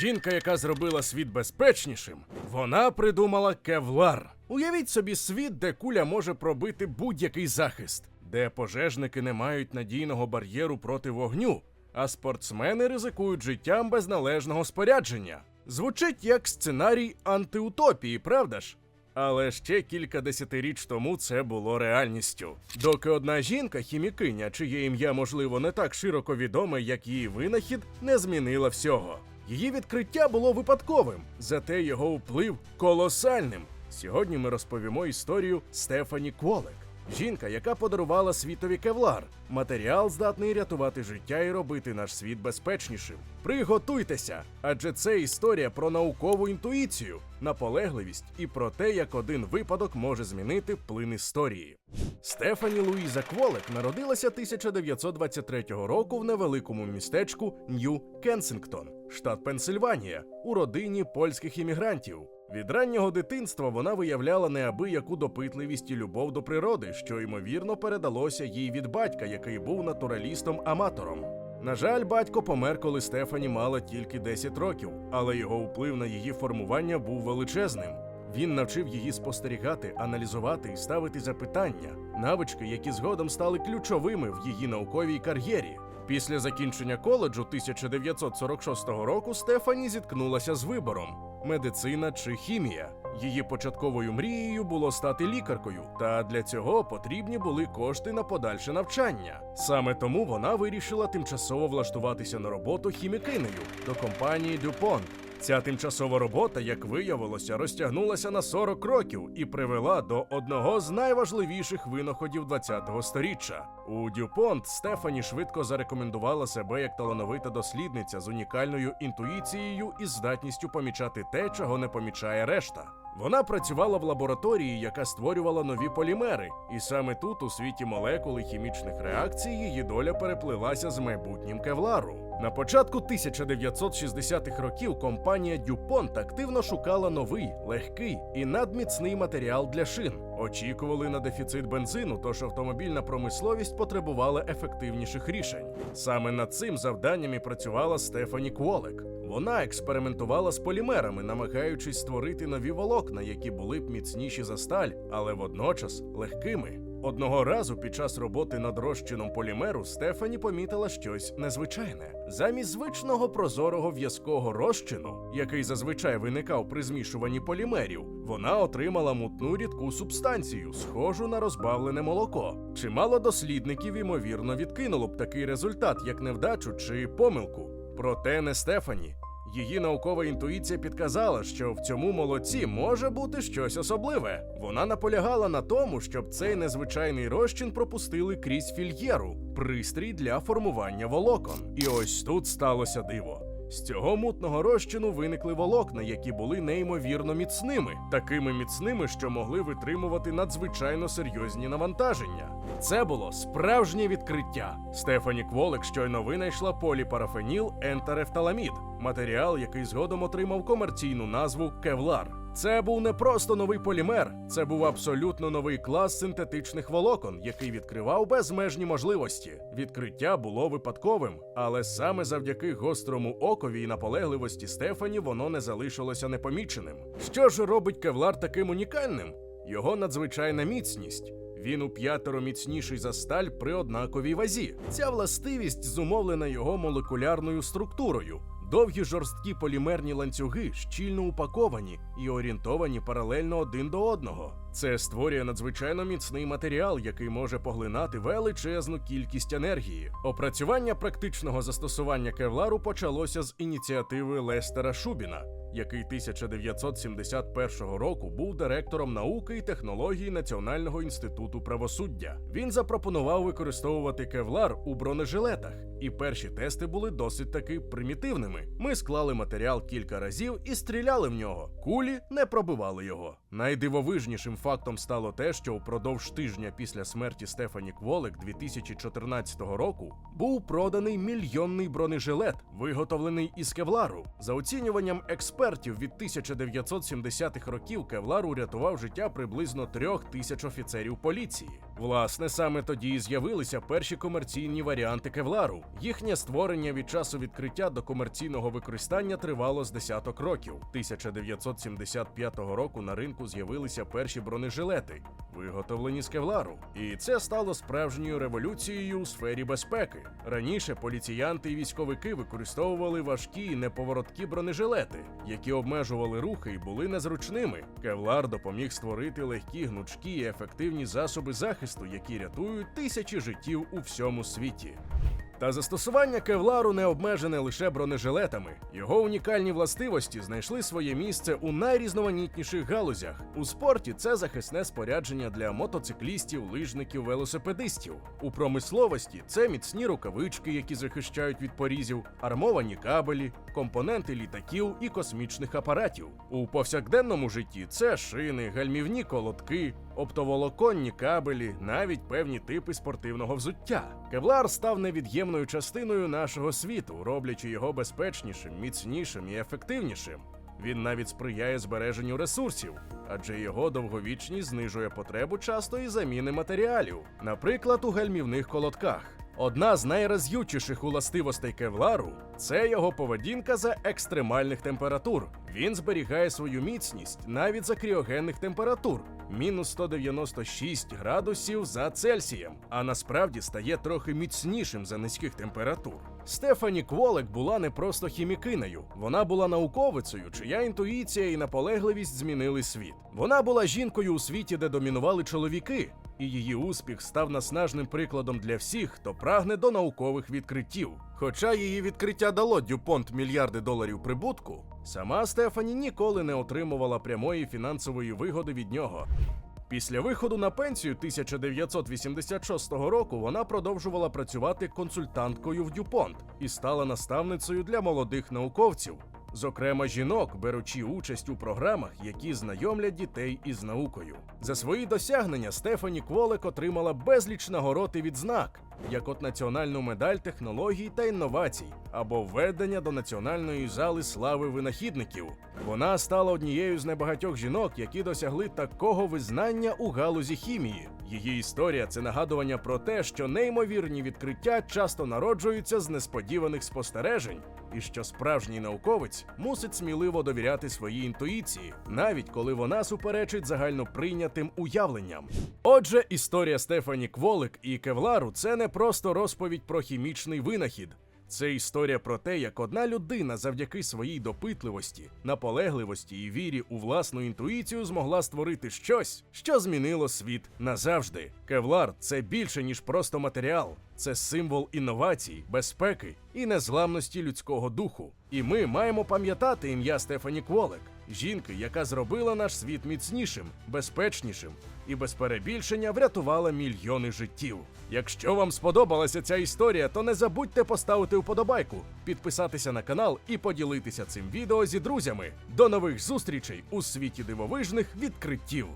Жінка, яка зробила світ безпечнішим, вона придумала кевлар. Уявіть собі світ, де куля може пробити будь-який захист, де пожежники не мають надійного бар'єру проти вогню, а спортсмени ризикують життям без належного спорядження. Звучить як сценарій антиутопії, правда ж? Але ще кілька десятиріч тому це було реальністю. Доки одна жінка, хімікиня, чиє ім'я, можливо, не так широко відоме, як її винахід, не змінила всього. Її відкриття було випадковим, зате його вплив колосальним. Сьогодні ми розповімо історію Стефані Кволек. Жінка, яка подарувала світові кевлар, матеріал здатний рятувати життя і робити наш світ безпечнішим. Приготуйтеся, адже це історія про наукову інтуїцію, наполегливість і про те, як один випадок може змінити плин історії. Стефані Луїза Кволек народилася 1923 року в невеликому містечку Нью Кенсингтон, штат Пенсильванія, у родині польських іммігрантів. Від раннього дитинства вона виявляла неабияку допитливість і любов до природи, що ймовірно передалося їй від батька, який був натуралістом-аматором. На жаль, батько помер, коли Стефані мала тільки 10 років, але його вплив на її формування був величезним. Він навчив її спостерігати, аналізувати і ставити запитання, навички, які згодом стали ключовими в її науковій кар'єрі. Після закінчення коледжу 1946 року Стефані зіткнулася з вибором: медицина чи хімія. Її початковою мрією було стати лікаркою, та для цього потрібні були кошти на подальше навчання. Саме тому вона вирішила тимчасово влаштуватися на роботу хімікинею до компанії DuPont. Ця тимчасова робота, як виявилося, розтягнулася на 40 років і привела до одного з найважливіших винаходів 20-го сторіччя. У Дюпонт Стефані швидко зарекомендувала себе як талановита дослідниця з унікальною інтуїцією і здатністю помічати те, чого не помічає решта. Вона працювала в лабораторії, яка створювала нові полімери, і саме тут, у світі молекул і хімічних реакцій, її доля переплилася з майбутнім кевлару. На початку 1960-х років компанія DuPont активно шукала новий, легкий і надміцний матеріал для шин. Очікували на дефіцит бензину, тож автомобільна промисловість потребувала ефективніших рішень. Саме над цим завданням і працювала Стефані Кволек. Вона експериментувала з полімерами, намагаючись створити нові волокна, які були б міцніші за сталь, але водночас легкими. Одного разу під час роботи над розчином полімеру Стефані помітила щось незвичайне. Замість звичного прозорого в'язкого розчину, який зазвичай виникав при змішуванні полімерів, вона отримала мутну рідку субстанцію, схожу на розбавлене молоко. Чимало дослідників ймовірно відкинуло б такий результат, як невдачу чи помилку. Проте не Стефані. Її наукова інтуїція підказала, що в цьому молоці може бути щось особливе. Вона наполягала на тому, щоб цей незвичайний розчин пропустили крізь фільєру, пристрій для формування волокон. І ось тут сталося диво. З цього мутного розчину виникли волокна, які були неймовірно міцними, такими міцними, що могли витримувати надзвичайно серйозні навантаження. Це було справжнє відкриття. Стефані Кволик щойно винайшла поліпарафеніл ентарефталамід, матеріал, який згодом отримав комерційну назву кевлар. Це був не просто новий полімер, це був абсолютно новий клас синтетичних волокон, який відкривав безмежні можливості. Відкриття було випадковим, але саме завдяки гострому окові і наполегливості Стефані воно не залишилося непоміченим. Що ж робить кевлар таким унікальним? Його надзвичайна міцність. Він у п'ятеро міцніший за сталь при однаковій вазі. Ця властивість зумовлена його молекулярною структурою. Довгі жорсткі полімерні ланцюги щільно упаковані і орієнтовані паралельно один до одного. Це створює надзвичайно міцний матеріал, який може поглинати величезну кількість енергії. Опрацювання практичного застосування кевлару почалося з ініціативи Лестера Шубіна, який 1971 року був директором науки і технологій Національного інституту правосуддя. Він запропонував використовувати кевлар у бронежилетах, і перші тести були досить таки примітивними. Ми склали матеріал кілька разів і стріляли в нього. Кулі не пробивали його. Найдивовижнішим фактом стало те, що впродовж тижня після смерті Стефані Кволик 2014 року був проданий мільйонний бронежилет, виготовлений із кевлару. За оцінюванням експертів від 1970-х років кевлар урятував життя приблизно трьох тисяч офіцерів поліції. Власне, саме тоді і з'явилися перші комерційні варіанти кевлару. Їхнє створення від часу відкриття до комерційного використання тривало з десяток років. 1975 року на ринку з'явилися перші бронежилети, виготовлені з кевлару. І це стало справжньою революцією у сфері безпеки. Раніше поліціянти і військовики використовували важкі і неповороткі бронежилети, які обмежували рухи і були незручними. Кевлар допоміг створити легкі, гнучкі і ефективні засоби захисту, які рятують тисячі життів у всьому світі. Та застосування кевлару не обмежене лише бронежилетами. Його унікальні властивості знайшли своє місце у найрізноманітніших галузях. У спорті це захисне спорядження для мотоциклістів, лижників, велосипедистів. У промисловості це міцні рукавички, які захищають від порізів, армовані кабелі, компоненти літаків і космічних апаратів. У повсякденному житті це шини, гальмівні колодки, оптоволоконні кабелі, навіть певні типи спортивного взуття. Кевлар став невід'ємною частиною нашого світу, роблячи його безпечнішим, міцнішим і ефективнішим. Він навіть сприяє збереженню ресурсів, адже його довговічність знижує потребу частої заміни матеріалів, наприклад, у гальмівних колодках. Одна з найраз'ючіших уластивостей кевлару це його поведінка за екстремальних температур. Він зберігає свою міцність навіть за кріогенних температур мінус 196 градусів за Цельсієм, а насправді стає трохи міцнішим за низьких температур. Стефані Кволек була не просто хімікинею, вона була науковицею, чия інтуїція і наполегливість змінили світ. Вона була жінкою у світі, де домінували чоловіки, і її успіх став наснажним прикладом для всіх, хто прагне до наукових відкриттів. Хоча її відкриття дало Дюпонт мільярди доларів прибутку, сама Стефані ніколи не отримувала прямої фінансової вигоди від нього. Після виходу на пенсію 1986 року вона продовжувала працювати консультанткою в Дюпонт і стала наставницею для молодих науковців, зокрема жінок, беручи участь у програмах, які знайомлять дітей із наукою. За свої досягнення Стефані Кволек отримала безліч нагород і відзнак, як от національну медаль технологій та інновацій або введення до національної зали слави винахідників. Вона стала однією з небагатьох жінок, які досягли такого визнання у галузі хімії. Її історія це нагадування про те, що неймовірні відкриття часто народжуються з несподіваних спостережень, і що справжній науковець мусить сміливо довіряти своїй інтуїції, навіть коли вона суперечить загальноприйнятим уявленням. Отже, історія Стефані Кволик і Кевлару це не просто розповідь про хімічний винахід. Це історія про те, як одна людина завдяки своїй допитливості, наполегливості і вірі у власну інтуїцію змогла створити щось, що змінило світ назавжди. Кевлар це більше ніж просто матеріал, це символ інновацій, безпеки і незламності людського духу. І ми маємо пам'ятати ім'я Стефані Кволек, жінки, яка зробила наш світ міцнішим, безпечнішим і без перебільшення врятувала мільйони життів. Якщо вам сподобалася ця історія, то не забудьте поставити вподобайку, підписатися на канал і поділитися цим відео зі друзями. До нових зустрічей у світі дивовижних відкриттів.